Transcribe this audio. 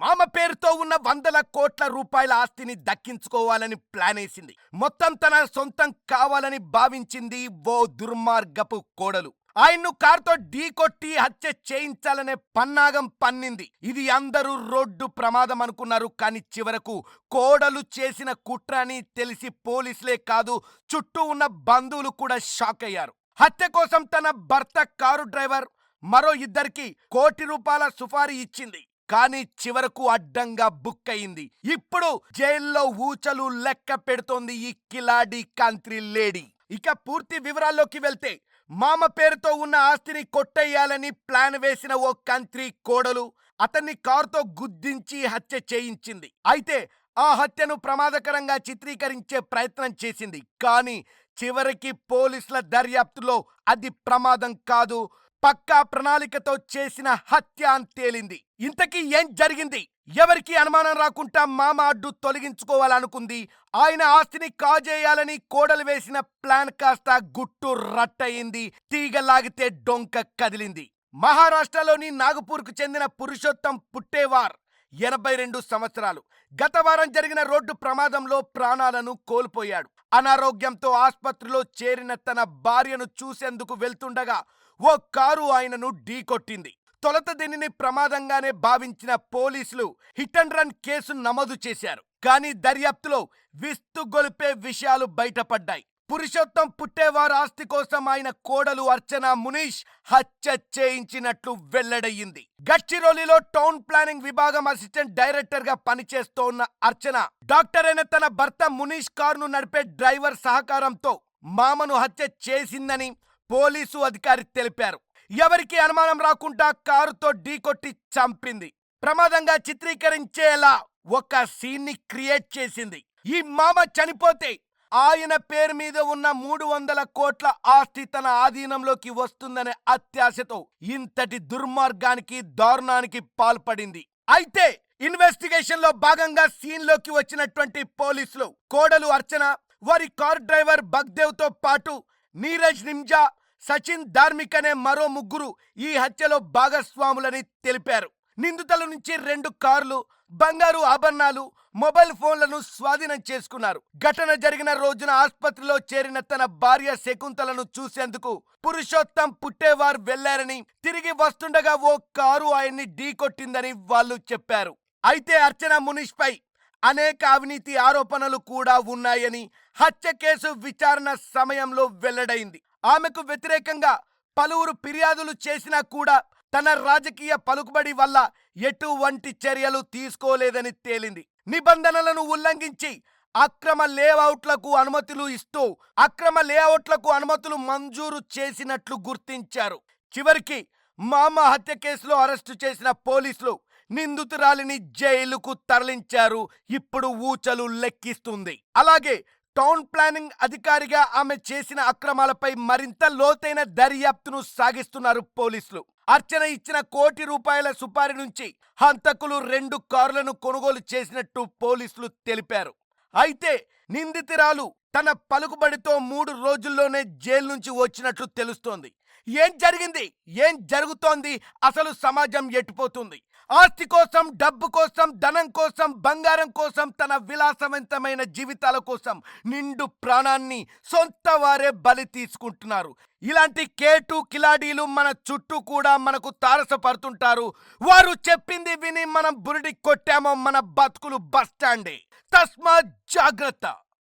మామ పేరుతో ఉన్న వందల కోట్ల రూపాయల ఆస్తిని దక్కించుకోవాలని ప్లాన్ వేసింది. మొత్తం తన సొంతం కావాలని భావించింది ఓ దుర్మార్గపు కోడలు. ఆయన్ను కారుతో ఢీకొట్టి హత్య చేయించాలనే పన్నాగం పన్నింది. ఇది అందరూ రోడ్డు ప్రమాదం అనుకున్నారు కానీ చివరకు కోడలు చేసిన కుట్ర అని తెలిసి పోలీసులే కాదు చుట్టూ ఉన్న బంధువులు కూడా షాక్ అయ్యారు. హత్య కోసం తన భర్త కారు డ్రైవర్ మరో ఇద్దరికి కోటి రూపాయల సుఫారీ ఇచ్చింది. కానీ చివరకు అడ్డంగా బుక్ అయింది ఇప్పుడు జైల్లో ఊచలు లెక్క పెడుతోంది ఈ కిలాడి కాంత్రి లేడీ. ఇక పూర్తి వివరాల్లోకి వెళ్తే మామ పేరుతో ఉన్న ఆస్తిని కొట్టేయాలని ప్లాన్ వేసిన ఓ కంత్రి కోడలు అతన్ని కారుతో గుద్దించి హత్య చేయించింది. అయితే ఆ హత్యను ప్రమాదకరంగా చిత్రీకరించే ప్రయత్నం చేసింది. కానీ చివరికి పోలీసుల దర్యాప్తులో అది ప్రమాదం కాదు. పక్కా ప్రణాళికతో చేసిన హత్య అని తేలింది. ఇంతకీ ఏం జరిగింది? ఎవరికి అనుమానం రాకుండా మామ అడ్డు తొలగించుకోవాలనుకుంది? ఆయన ఆస్తిని కాజేయాలని కోడలు వేసిన ప్లాన్ కాస్త గుట్టు రట్టయింది. తీగలాగితే డొంక కదిలింది. మహారాష్ట్రలోని నాగపూర్కు చెందిన పురుషోత్తం పుట్టేవార్ ఎనభై రెండు సంవత్సరాలు. గత వారం జరిగిన రోడ్డు ప్రమాదంలో ప్రాణాలను కోల్పోయాడు. అనారోగ్యంతో ఆసుపత్రిలో చేరిన తన భార్యను చూసేందుకు వెళ్తుండగా ఓ కారు ఆయనను ఢీకొట్టింది. తొలత దీనిని ప్రమాదంగానే భావించిన పోలీసులు హిట్ అండ్ రన్ కేసు నమోదు చేశారు. కానీ దర్యాప్తులో విస్తుగొలిపే విషయాలు బయటపడ్డాయి. పురుషోత్తం పుట్టేవారు ఆస్తి కోసం ఆయన కోడలు అర్చన మునీష్ హత్య చేయించినట్లు వెల్లడయ్యింది. గచ్చిరోలిలో టౌన్ ప్లానింగ్ విభాగం అసిస్టెంట్ డైరెక్టర్గా పనిచేస్తోన్న అర్చన డాక్టర్ అయిన తన భర్త మునీష్ కారును నడిపే డ్రైవర్ సహకారంతో మామను హత్య చేసిందని పోలీసు అధికారి తెలిపారు. ఎవరికి అనుమానం రాకుండా కారుతో ఢీకొట్టి చంపింది. ప్రమాదంగా చిత్రీకరించేలా ఒక సీన్ని క్రియేట్ చేసింది. ఈ మామ చనిపోతే ఆయన పేరు మీద ఉన్న మూడు వందల కోట్ల ఆస్తి తన ఆధీనంలోకి వస్తుందనే అత్యాశతో ఇంతటి దుర్మార్గానికి దారుణానికి పాల్పడింది. అయితే ఇన్వెస్టిగేషన్లో భాగంగా సీన్లోకి వచ్చినటువంటి పోలీసులు కోడలు అర్చన వారి కార్ డ్రైవర్ బగ్దేవ్తో పాటు నీరజ్ నింజా సచిన్ ధార్మిక్ అనే మరో ముగ్గురు ఈ హత్యలో భాగస్వాములని తెలిపారు. నిందితుల నుంచి రెండు కార్లు బంగారు ఆభరణాలు మొబైల్ ఫోన్లను స్వాధీనం చేసుకున్నారు. ఘటన జరిగిన రోజున ఆసుపత్రిలో చేరిన తన భార్య శకుంతలను చూసేందుకు పురుషోత్తం పుట్టేవారు వెళ్ళారని తిరిగి వస్తుండగా ఓ కారు ఆయన్ని ఢీకొట్టిందని వాళ్ళు చెప్పారు. అయితే అర్చన మునీష్ పై అనేక అవినీతి ఆరోపణలు కూడా ఉన్నాయని హత్య కేసు విచారణ సమయంలో వెల్లడైంది. ఆమెకు వ్యతిరేకంగా పలువురు ఫిర్యాదులు చేసినా కూడా తన రాజకీయ పలుకుబడి వల్ల ఎటువంటి చర్యలు తీసుకోలేదని తేలింది. నిబంధనలను ఉల్లంఘించి అక్రమ లేఅవుట్లకు అనుమతులు ఇస్తూ అక్రమ లేఅవుట్లకు అనుమతులు మంజూరు చేసినట్లు గుర్తించారు. చివరికి మామ హత్య కేసులో అరెస్టు చేసిన పోలీసులు నిందితురాలిని జైలుకు తరలించారు. ఇప్పుడు ఊచలు లెక్కిస్తుంది. అలాగే టౌన్ ప్లానింగ్ అధికారిగా ఆమె చేసిన అక్రమాలపై మరింత లోతైన దర్యాప్తును సాగిస్తున్నారు పోలీసులు. అర్చన ఇచ్చిన కోటి రూపాయల సుపారీ నుంచి హంతకులు రెండు కార్లను కొనుగోలు చేసినట్టు పోలీసులు తెలిపారు. అయితే నిందితురాలు తన పలుకుబడితో మూడు రోజుల్లోనే జైలు నుంచి వచ్చినట్లు తెలుస్తోంది. ఏం జరిగింది? ఏం జరుగుతోంది? అసలు సమాజం ఎట్టిపోతుంది ఆస్తి కోసం డబ్బు కోసం ధనం కోసం బంగారం కోసం తన విలాసవంతమైన జీవితాల కోసం నిండు ప్రాణాన్ని సొంత వారే బలి తీసుకుంటున్నారు. ఇలాంటి కేటు కిలాడీలు మన చుట్టూ కూడా మనకు తారసపడుతుంటారు. వారు చెప్పింది విని మనం బురిడి కొట్టామో మన బతుకులు బస్టాండే తస్మా జాగ్రత్త.